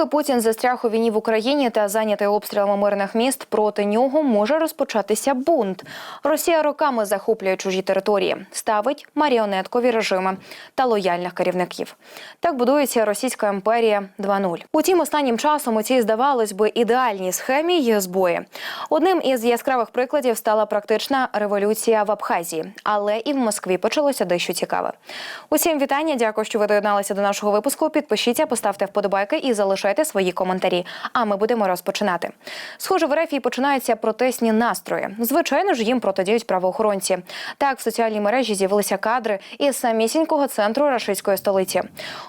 Поки Путін застряг у війні в Україні та зайнятий обстрілами мирних міст, проти нього може розпочатися бунт. Росія роками захоплює чужі території, ставить маріонеткові режими та лояльних керівників. Так будується російська імперія 2.0. Утім, останнім часом у цій здавалось би ідеальній схемі є збої. Одним із яскравих прикладів стала практична революція в Абхазії, але і в Москві почалося дещо цікаве. Усім вітання. Дякую, що ви доєдналися до нашого випуску. Підпишіться, поставте вподобайки і залишайте свої коментарі. А ми будемо розпочинати. Схоже, в РФ починаються протестні настрої. Звичайно ж, їм протидіють правоохоронці. Так, в соціальній мережі з'явилися кадри із самісінького центру рашистської столиці.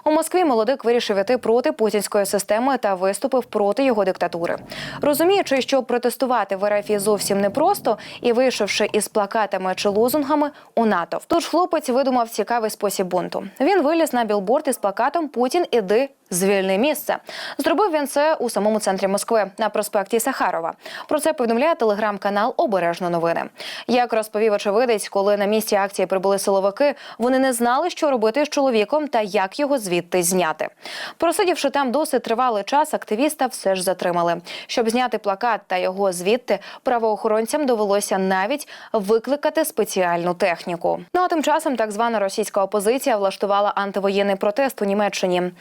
У Москві молодик вирішив іти проти путінської системи та виступив проти його диктатури. Розуміючи, що протестувати в РФ зовсім непросто, і вийшовши із плакатами чи лозунгами у НАТО. Тож хлопець видумав цікавий спосіб бунту. Він виліз на білборд із плакатом Путін іди. Звільни місце зробив він це у самому центрі Москви на проспекті Сахарова. Про це повідомляє телеграм-канал Обережно новини. Як розповів очевидець, коли на місці акції прибули силовики, вони не знали, що робити з чоловіком та як його звідти зняти. Просидівши там досить тривалий час, активіста все ж затримали. Щоб зняти плакат та його звідти, правоохоронцям довелося навіть викликати спеціальну техніку. Ну а тим часом так звана російська опозиція влаштувала антивоєнний протест у Німеччині.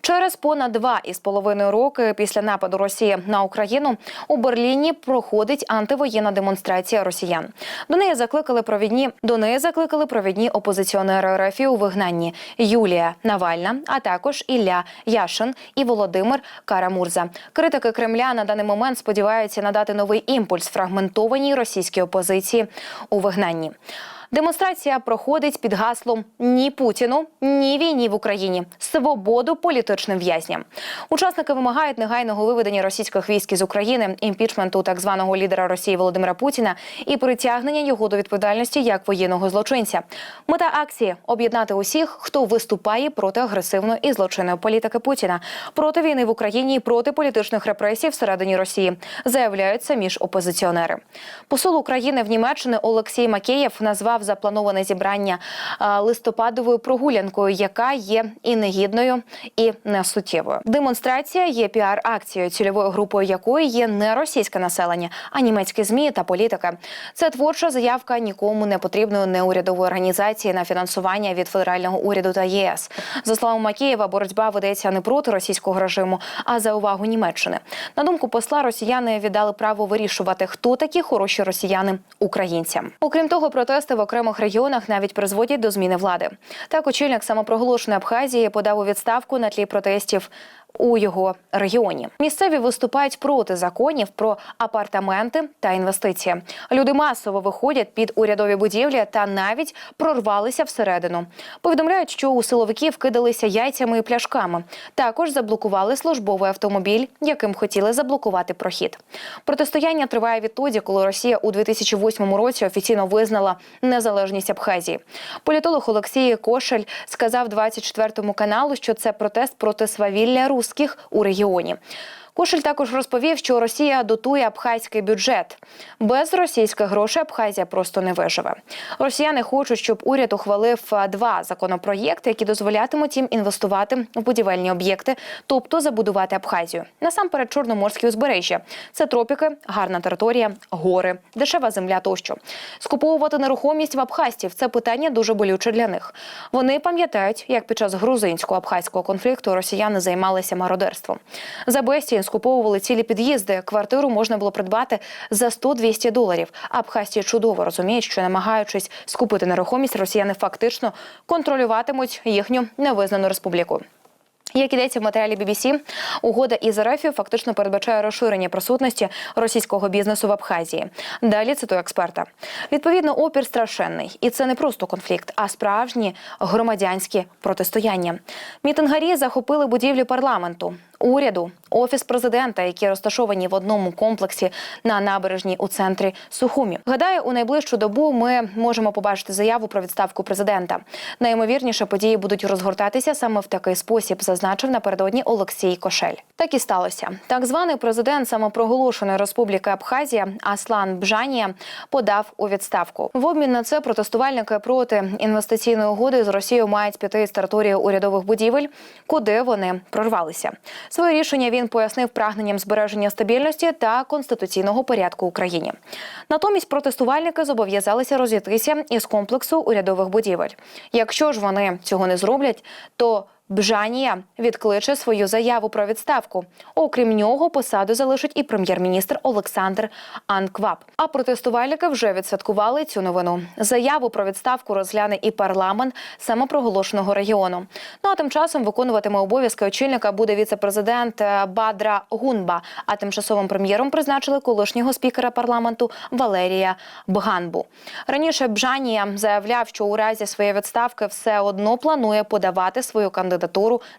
Через понад два із половиною роки після нападу Росії на Україну у Берліні проходить антивоєнна демонстрація росіян. До неї закликали провідні до неї закликали провідні опозиціонери РФ у вигнанні Юлія Навальна, а також Ілля Яшин і Володимир Карамурза. Критики Кремля на даний момент сподіваються надати новий імпульс фрагментованій російській опозиції у вигнанні. Демонстрація проходить під гаслом ні Путіну, ні війні в Україні, свободу політичним в'язням. Учасники вимагають негайного виведення російських військ із України, імпічменту так званого лідера Росії Володимира Путіна і притягнення його до відповідальності як воєнного злочинця. Мета акції об'єднати усіх, хто виступає проти агресивної і злочинної політики Путіна, проти війни в Україні і проти політичних репресій всередині Росії, заявляють самі ж опозиціонери. Посол України в Німеччині Олексій Макеєв назвав заплановане зібрання листопадовою прогулянкою, яка є і негідною, і несуттєвою. Демонстрація є піар-акцією, цільовою групою якої є не російське населення, а німецькі змі та політика. Це творча заявка нікому не потрібної неурядової організації на фінансування від федерального уряду та ЄС. За словами Макієва, боротьба ведеться не проти російського режиму, а за увагу Німеччини. На думку посла, росіяни віддали право вирішувати, хто такі хороші росіяни українцям. Окрім того, протести в окремих регіонах навіть призводять до зміни влади. Так, очільник самопроголошеної Абхазії подав у відставку на тлі протестів. У його регіоні місцеві виступають проти законів про апартаменти та інвестиції. Люди масово виходять під урядові будівлі та навіть прорвалися всередину. Повідомляють, що у силовиків кидалися яйцями і пляшками. Також заблокували службовий автомобіль, яким хотіли заблокувати прохід. Протистояння триває відтоді, коли Росія у 2008 році офіційно визнала незалежність Абхазії. Політолог Олексій Кошель сказав 24 каналу, що це протест проти свавілля русських у регіоні. Кошель також розповів, що Росія дотує абхазький бюджет. Без російських грошей Абхазія просто не виживе. Росіяни хочуть, щоб уряд ухвалив два законопроєкти, які дозволятимуть їм інвестувати в будівельні об'єкти, тобто забудувати Абхазію. Насамперед, чорноморські узбережжя. Це тропіки, гарна територія, гори, дешева земля тощо. Скуповувати нерухомість в абхазців – це питання дуже болюче для них. Вони пам'ятають, як під час грузинсько-абхазького конфлікту росіяни займалися мародерством. За безцінь скуповували цілі під'їзди. Квартиру можна було придбати за 100-200 доларів. Абхазці чудово розуміють, що намагаючись скупити нерухомість, росіяни фактично контролюватимуть їхню невизнану республіку. Як ідеться в матеріалі BBC, угода із РФ фактично передбачає розширення присутності російського бізнесу в Абхазії. Далі цитую експерта. Відповідно, опір страшенний, і це не просто конфлікт, а справжні громадянські протистояння. Мітингарі захопили будівлю парламенту. Уряду, офіс президента, які розташовані в одному комплексі на набережній у центрі Сухумі. Гадаю, у найближчу добу ми можемо побачити заяву про відставку президента. Найімовірніше події будуть розгортатися саме в такий спосіб, зазначив напередодні Олексій Кошель. Так і сталося. Так званий президент самопроголошеної республіки Абхазія Аслан Бжанія подав у відставку. В обмін на це протестувальники проти інвестиційної угоди з Росією мають піти з території урядових будівель, куди вони прорвалися. Своє рішення він пояснив прагненням збереження стабільності та конституційного порядку Україні. Натомість протестувальники зобов'язалися розійтися із комплексу урядових будівель. Якщо ж вони цього не зроблять, то Бжанія відкличе свою заяву про відставку. Окрім нього, посаду залишить і прем'єр-міністр Олександр Анквап. А протестувальники вже відсвяткували цю новину. Заяву про відставку розгляне і парламент самопроголошеного регіону. Ну а тим часом виконуватиме обов'язки очільника буде віце-президент е, Бадра Гунба. А тимчасовим прем'єром призначили колишнього спікера парламенту Валерія Бганбу. Раніше Бжанія заявляв, що у разі своєї відставки все одно планує подавати свою кандидатуру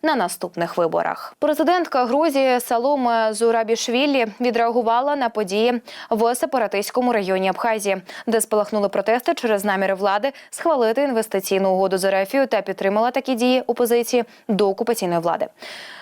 на наступних виборах. Президентка Грузії Саломе Зурабішвілі відреагувала на події в сепаратистському районі Абхазії, де спалахнули протести через наміри влади схвалити інвестиційну угоду з Ерефію та підтримала такі дії опозиції до окупаційної влади.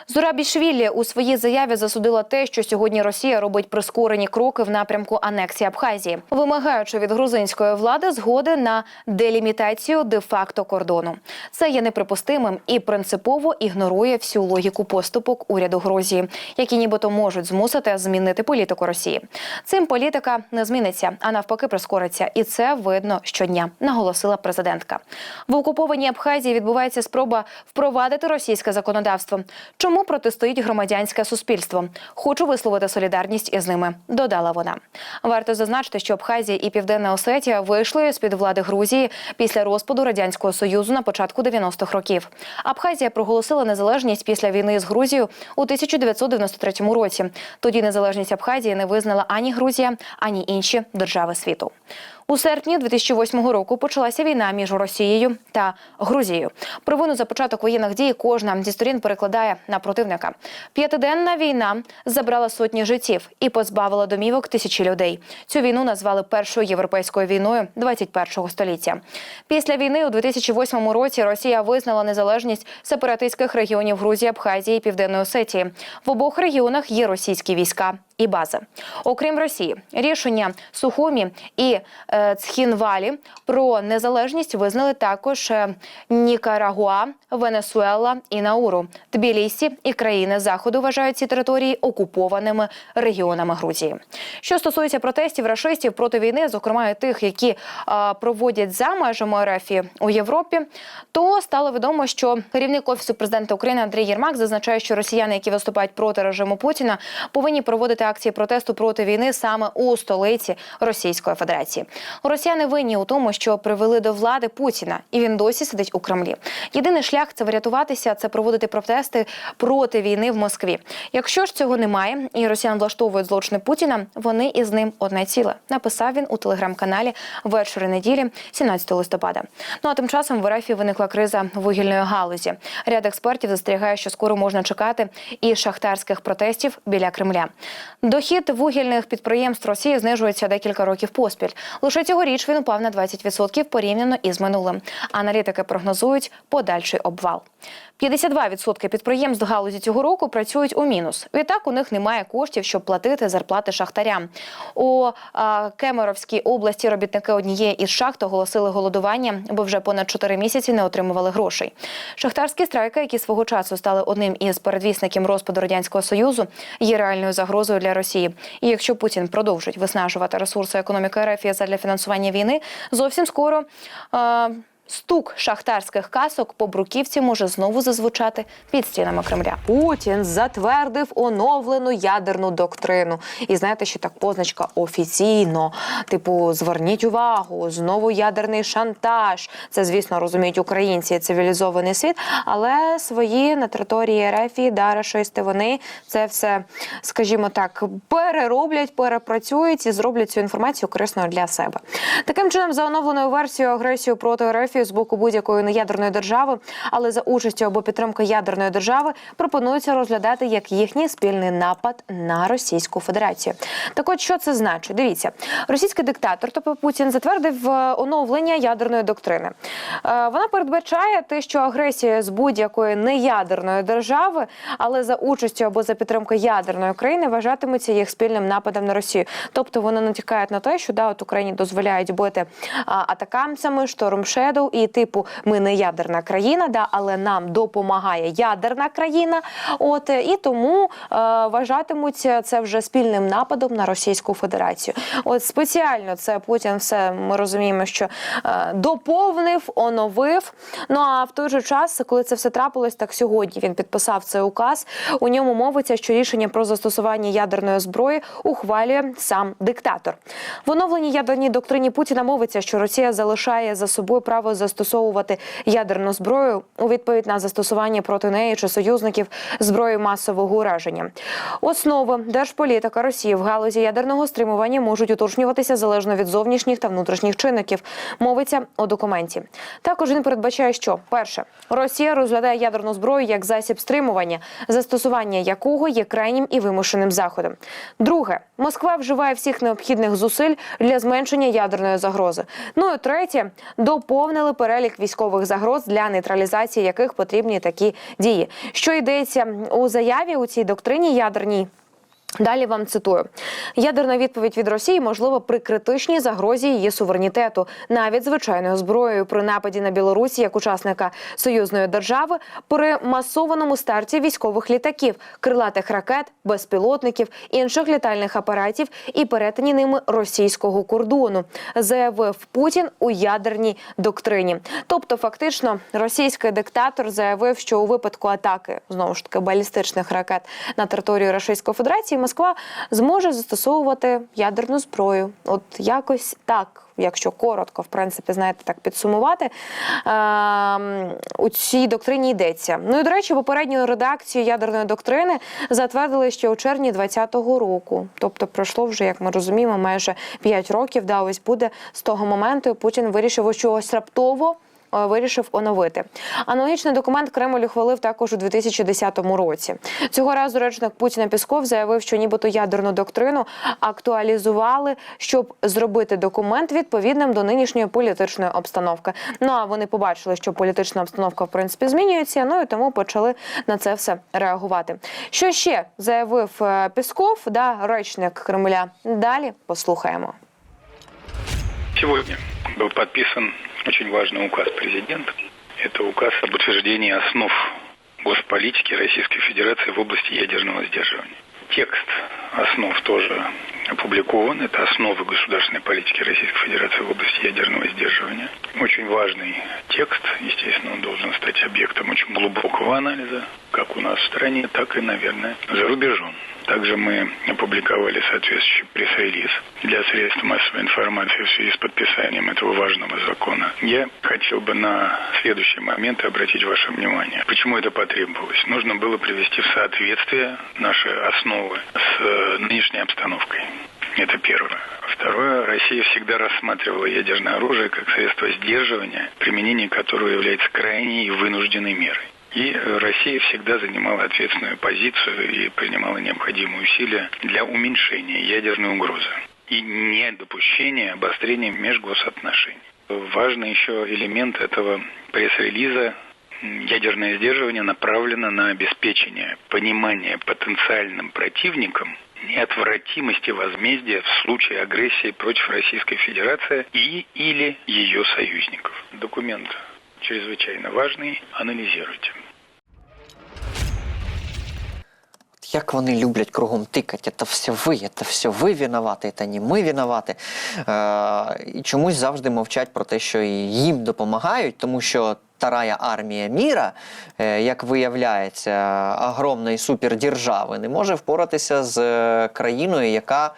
Зурабішвілі у своїй заяві засудила те, що сьогодні Росія робить прискорені кроки в напрямку анексії Абхазії, вимагаючи від грузинської влади згоди на делімітацію де-факто кордону. Це є неприпустимим і принципово ігнорує всю логіку поступок уряду Грузії, які нібито можуть змусити змінити політику Росії. Цим політика не зміниться, а навпаки, прискориться, і це видно щодня, наголосила президентка. В окупованій Абхазії відбувається спроба впровадити російське законодавство. Чому протистоїть громадянське суспільство? Хочу висловити солідарність із ними. Додала вона. Варто зазначити, що Абхазія і Південна Осетія вийшли з під влади Грузії після розпаду радянського союзу на початку 90-х років. Абхазія проголосила незалежність після війни з Грузією у 1993 році. Тоді незалежність Абхазії не визнала ані Грузія, ані інші держави світу. У серпні 2008 року почалася війна між Росією та Грузією. Провину за початок воєнних дій кожна зі сторін перекладає на противника. П'ятиденна війна забрала сотні життів і позбавила домівок тисячі людей. Цю війну назвали першою європейською війною 21-го століття. Після війни у 2008 році Росія визнала незалежність сепаратистських регіонів Грузії, Абхазії і Південної Осетії. В обох регіонах є російські війська. І бази, окрім Росії, рішення Сухумі і е, Цхінвалі про незалежність визнали також е, Нікарагуа, Венесуела і Науру. Тбілісі і країни заходу вважають ці території окупованими регіонами Грузії. Що стосується протестів рашистів проти війни, зокрема і тих, які проводять за межами РФ у Європі, то стало відомо, що керівник офісу президента України Андрій Єрмак зазначає, що росіяни, які виступають проти режиму Путіна, повинні проводити акції протесту проти війни саме у столиці Російської Федерації. Росіяни винні у тому, що привели до влади Путіна, і він досі сидить у Кремлі. Єдиний шлях це врятуватися, це проводити протести проти війни в Москві. Якщо ж цього немає, і росіян влаштовують злочини Путіна, вони із ним одне ціле. Написав він у телеграм-каналі ввечері неділі, 17 листопада. Ну а тим часом в РФ виникла криза вугільної галузі. Ряд експертів застерігає, що скоро можна чекати і шахтарських протестів біля Кремля. Дохід вугільних підприємств Росії знижується декілька років поспіль. Лише цьогоріч він упав на 20% порівняно із минулим. Аналітики прогнозують подальший обвал. 52% підприємств галузі цього року працюють у мінус. Відтак у них немає коштів, щоб платити зарплати шахтарям. У Кемеровській області робітники однієї із шахт оголосили голодування, бо вже понад 4 місяці не отримували грошей. Шахтарські страйки, які свого часу стали одним із передвісників розпаду радянського союзу, є реальною загрозою для Росії. І якщо Путін продовжить виснажувати ресурси економіки РФ для фінансування війни, зовсім скоро. А, Стук шахтарських касок по бруківці може знову зазвучати під стінами Кремля. Путін затвердив оновлену ядерну доктрину. І знаєте, що так позначка офіційно. Типу, зверніть увагу, знову ядерний шантаж. Це, звісно, розуміють українці цивілізований світ, але свої на території РФ, да, рашисти, вони це все, скажімо так, перероблять, перепрацюють і зроблять цю інформацію корисною для себе. Таким чином, за оновленою версією агресію проти РФ катастрофі з боку будь-якої неядерної держави, але за участю або підтримки ядерної держави пропонується розглядати як їхній спільний напад на Російську Федерацію. Так от що це значить? Дивіться, російський диктатор, тобто Путін, затвердив е, оновлення ядерної доктрини. Е, Вона передбачає те, що агресія з будь-якої неядерної держави, але за участю або за підтримки ядерної країни вважатиметься їх спільним нападом на Росію. Тобто вони натякають на те, що да, от Україні дозволяють бити атакамцями, шторм І типу ми не ядерна країна, да, але нам допомагає ядерна країна. От і тому е, вважатимуться це вже спільним нападом на Російську Федерацію. От спеціально це Путін все ми розуміємо, що е, доповнив, оновив. Ну а в той же час, коли це все трапилось, так сьогодні він підписав цей указ. У ньому мовиться, що рішення про застосування ядерної зброї ухвалює сам диктатор. В оновленій ядерній доктрині Путіна мовиться, що Росія залишає за собою право застосовувати ядерну зброю у відповідь на застосування проти неї чи союзників зброї масового ураження. Основи держполітика Росії в галузі ядерного стримування можуть уточнюватися залежно від зовнішніх та внутрішніх чинників. Мовиться у документі. Також він передбачає, що перше Росія розглядає ядерну зброю як засіб стримування, застосування якого є крайнім і вимушеним заходом. Друге, Москва вживає всіх необхідних зусиль для зменшення ядерної загрози. Ну і третє, доповнили перелік військових загроз для нейтралізації яких потрібні такі дії. Що йдеться у заяві у цій доктрині ядерній? Далі вам цитую: ядерна відповідь від Росії можлива при критичній загрозі її суверенітету, навіть звичайною зброєю при нападі на Білорусі як учасника союзної держави, при масованому старті військових літаків, крилатих ракет, безпілотників, інших літальних апаратів і перетині ними російського кордону, заявив Путін у ядерній доктрині. Тобто, фактично, російський диктатор заявив, що у випадку атаки знову ж таки балістичних ракет на територію Російської Федерації Москва зможе застосовувати ядерну зброю. От якось так. Якщо коротко, в принципі, знаєте, так підсумувати, ем, у цій доктрині йдеться. Ну і до речі, попередню редакцію ядерної доктрини затвердили ще у червні 2020 року. Тобто пройшло вже, як ми розуміємо, майже 5 років. Да, ось буде з того моменту. Путін вирішив ось чогось раптово. Е, Вирішив оновити аналогічний документ Кремль ухвалив також у 2010 році. Цього разу речник Путіна Пісков заявив, що нібито ядерну доктрину актуалізували, щоб зробити документ відповідним до нинішньої політичної обстановки. Ну а вони побачили, що політична обстановка в принципі змінюється. Ну і тому почали на це все реагувати. Що ще заявив е, Пісков, да, речник Кремля? Далі послухаємо. Сегодня был подписан очень важный указ президента. Это указ об утверждении основ госполитики Российской Федерации в области ядерного сдерживания. Текст основ тоже опубликован. Это основы государственной политики Российской Федерации в области ядерного сдерживания. Очень важный текст. Естественно, он должен стать объектом очень глубокого анализа, как у нас в стране, так и, наверное, за рубежом. Также мы опубликовали соответствующий пресс-релиз для средств массовой информации в связи с подписанием этого важного закона. Я хотел бы на следующие моменты обратить ваше внимание. Почему это потребовалось? Нужно было привести в соответствие наши основы с э, нынешней обстановкой. Это первое. Второе. Россия всегда рассматривала ядерное оружие как средство сдерживания, применение которого является крайней и вынужденной мерой. И Россия всегда занимала ответственную позицию и принимала необходимые усилия для уменьшения ядерной угрозы и недопущения обострения межгосотношений. Важный еще элемент этого пресс-релиза ядерное сдерживание направлено на обеспечение понимания потенциальным противникам неотвратимости возмездия в случае агрессии против Российской Федерации и или ее союзников. Документ чрезвычайно важный. Анализируйте. Як вони люблять кругом тикати, це все ви, це все ви винувати, це не ми винувати. Е, і чомусь завжди мовчать про те, що їм допомагають, тому що Тарая армія міра, е, як виявляється, огромної супердержави, не може впоратися з е, країною, яка.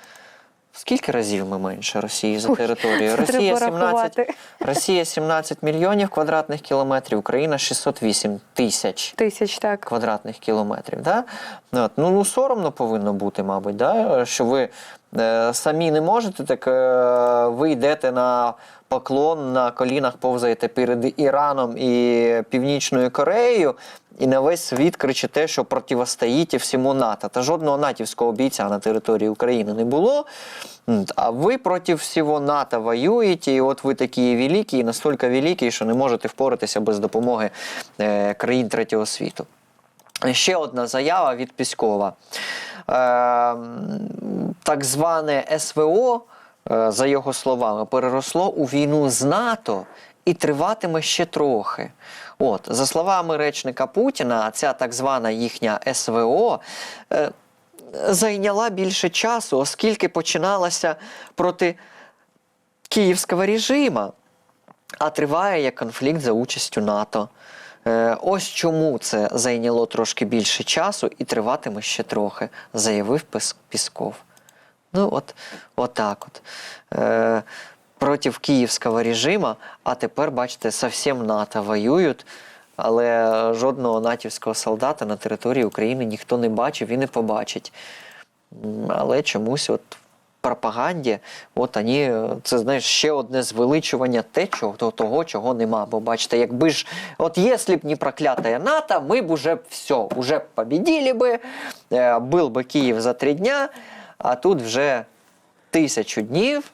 Скільки разів ми менше Росії за територією? Росія треба 17. Росія 17 мільйонів квадратних кілометрів, Україна 608 тисяч Тисяч так. квадратних кілометрів. Да? От. Ну, ну, соромно повинно бути, мабуть, да? що ви самі не можете, так е, ви йдете на поклон на колінах повзаєте перед Іраном і Північною Кореєю, і на весь світ кричите, що противостоїте всьому НАТО. Та жодного натівського бійця на території України не було. А ви проти всього НАТО воюєте, і от ви такі великі, і настільки великі, що не можете впоратися без допомоги е, країн третього світу. Ще одна заява від Піскова. Е, так зване СВО, е, за його словами, переросло у війну з НАТО і триватиме ще трохи. От, за словами речника Путіна, ця так звана їхня СВО. е, Зайняла більше часу, оскільки починалася проти київського режиму, а триває як конфлікт за участю НАТО. Е, Ось чому це зайняло трошки більше часу і триватиме ще трохи, заявив Пісков. Ну, от, так от. Е, проти київського режиму, а тепер, бачите, совсем НАТО воюють, але жодного натівського солдата на території України ніхто не бачив і не побачить. Але чомусь от пропаганді, от вони, е, це знаєш, ще одне звеличування те, чого, того, чого нема. Бо бачите, якби ж, от якщо б не проклятая НАТО, ми б уже все, уже победили би, е, був би Київ за три дня, а тут вже тисячу днів.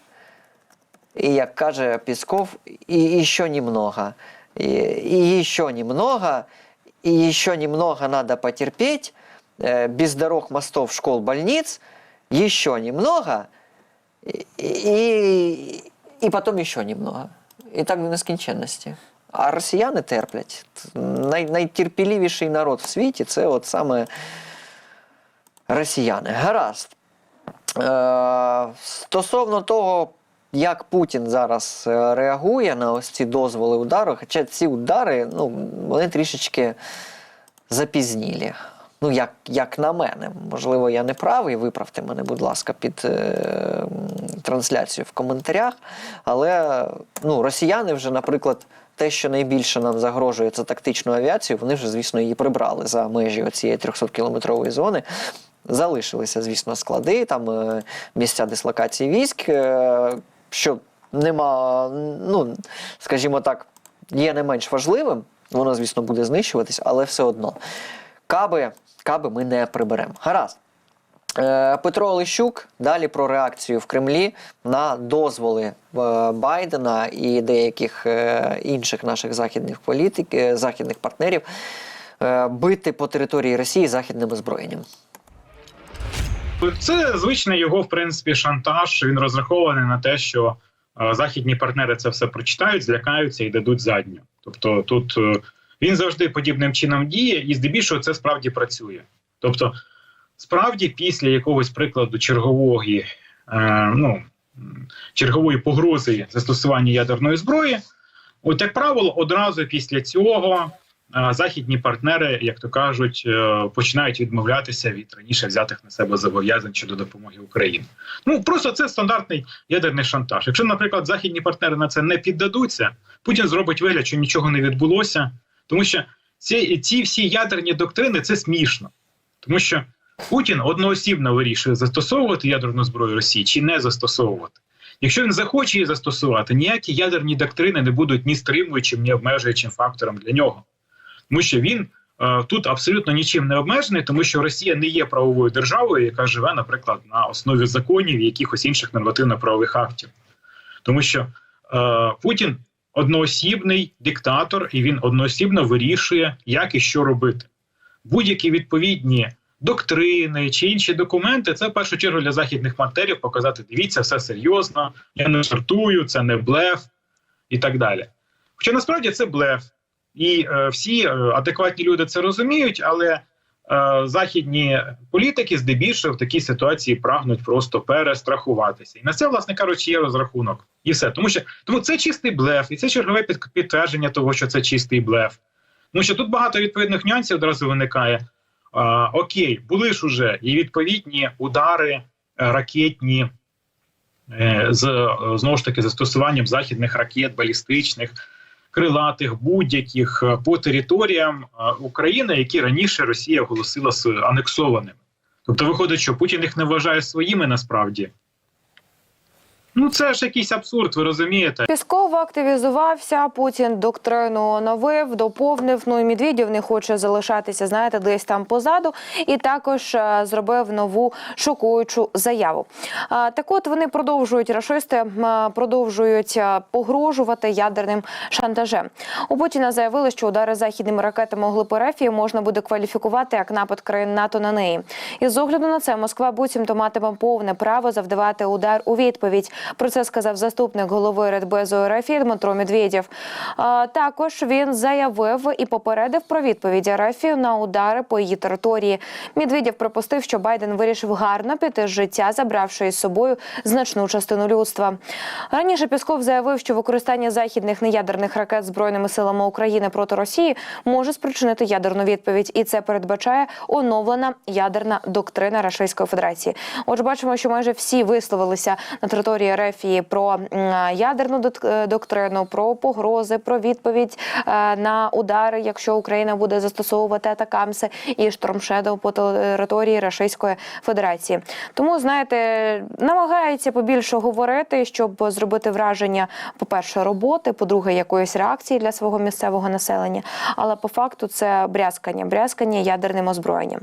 И, як каже Песков, и еще немного. И, и еще немного, и еще немного надо потерпеть, э, без дорог, мостов, школ, больниц, еще немного, и, и потом еще немного. І так до нескінченності. А росіяни терплять. Най, найтерпеливіший народ в світі це от саме росіяни. Гаразд. Е, стосовно того, як Путін зараз е, реагує на ось ці дозволи удару, хоча ці удари, ну, вони трішечки запізнілі. Ну, як, як на мене, можливо, я не правий, виправте мене, будь ласка, під е, трансляцію в коментарях. Але ну, росіяни вже, наприклад, те, що найбільше нам загрожує, це тактичну авіацію, вони вже, звісно, її прибрали за межі цієї 300-кілометрової зони. Залишилися, звісно, склади, там е, місця дислокації військ, е, що нема, ну, скажімо так, є не менш важливим. Воно, звісно, буде знищуватись, але все одно. Каби, каби ми не приберемо. Гаразд. Е, Петро Олещук далі про реакцію в Кремлі на дозволи е, Байдена і деяких е, інших наших західних політик, західних партнерів бити по території Росії західним озброєнням. Це звичний його, в принципі, шантаж. Він розрахований на те, що західні партнери це все прочитають, злякаються і дадуть задню. Тобто, тут він завжди подібним чином діє, і здебільшого це справді працює. Тобто, справді, після якогось прикладу чергової, е, ну, чергової погрози застосування ядерної зброї, от як правило, одразу після цього а західні партнери, як то кажуть, е, починають відмовлятися від раніше взятих на себе зобов'язань щодо допомоги Україні. Ну просто це стандартний ядерний шантаж. Якщо, наприклад, західні партнери на це не піддадуться, Путін зробить вигляд, що нічого не відбулося, тому що ці, ці всі ядерні доктрини це смішно, тому що Путін одноосібно вирішує застосовувати ядерну зброю Росії чи не застосовувати. Якщо він захоче її застосувати, ніякі ядерні доктрини не будуть ні стримуючим, ні обмежуючим фактором для нього. Тому що він е, тут абсолютно нічим не обмежений, тому що Росія не є правовою державою, яка живе, наприклад, на основі законів і якихось інших нормативно-правових актів, тому що е, Путін одноосібний диктатор, і він одноосібно вирішує, як і що робити. Будь-які відповідні доктрини чи інші документи це в першу чергу для західних партнерів показати: дивіться, все серйозно, я не жартую, це не блеф і так далі. Хоча насправді це блеф. І е, всі е, адекватні люди це розуміють, але західні політики здебільшого в такій ситуації прагнуть просто перестрахуватися. І на це, власне кажучи, є розрахунок. І все. Тому що тому це чистий блеф, і це чергове під, підтвердження того, що це чистий блеф. Тому що тут багато відповідних нюансів одразу виникає. А, окей, були ж уже і відповідні удари е, ракетні е, з е, знову ж таки застосуванням західних ракет, балістичних крилатих будь-яких е, по територіям е, України, які раніше Росія оголосила анексованими. Тобто, виходить, що Путін їх не вважає своїми насправді, Ну це ж якийсь абсурд, ви розумієте? Пісков активізувався. Путін доктрину оновив, доповнив. Ну і Медведєв не хоче залишатися, знаєте, десь там позаду. І також е, зробив нову шокуючу заяву. Так, от вони продовжують рашисти, продовжують е, погрожувати ядерним шантажем. У Путіна заявили, що удари західними ракетами глиб можна буде кваліфікувати як напад країн НАТО на неї. І з огляду на це Москва буцімто матиме повне право завдавати удар у відповідь. Про це сказав заступник голови Радбезу РФ Дмитро Медведєв. Також він заявив і попередив про відповідь РФ на удари по її території. Медведєв припустив, що Байден вирішив гарно піти з життя, забравши із собою значну частину людства. Раніше Пісков заявив, що використання західних неядерних ракет збройними силами України проти Росії може спричинити ядерну відповідь, і це передбачає оновлена ядерна доктрина Російської Федерації. Отже, бачимо, що майже всі висловилися на території РФ про ядерну е, доктрину, про погрози, про відповідь е, на удари, якщо Україна буде застосовувати атакамси і штормшедоу по території Російської Федерації. Тому знаєте, намагаються побільше говорити, щоб зробити враження, по-перше, роботи, по-друге, якоїсь реакції для свого місцевого населення. Але по факту це брязкання, брязкання ядерним озброєнням.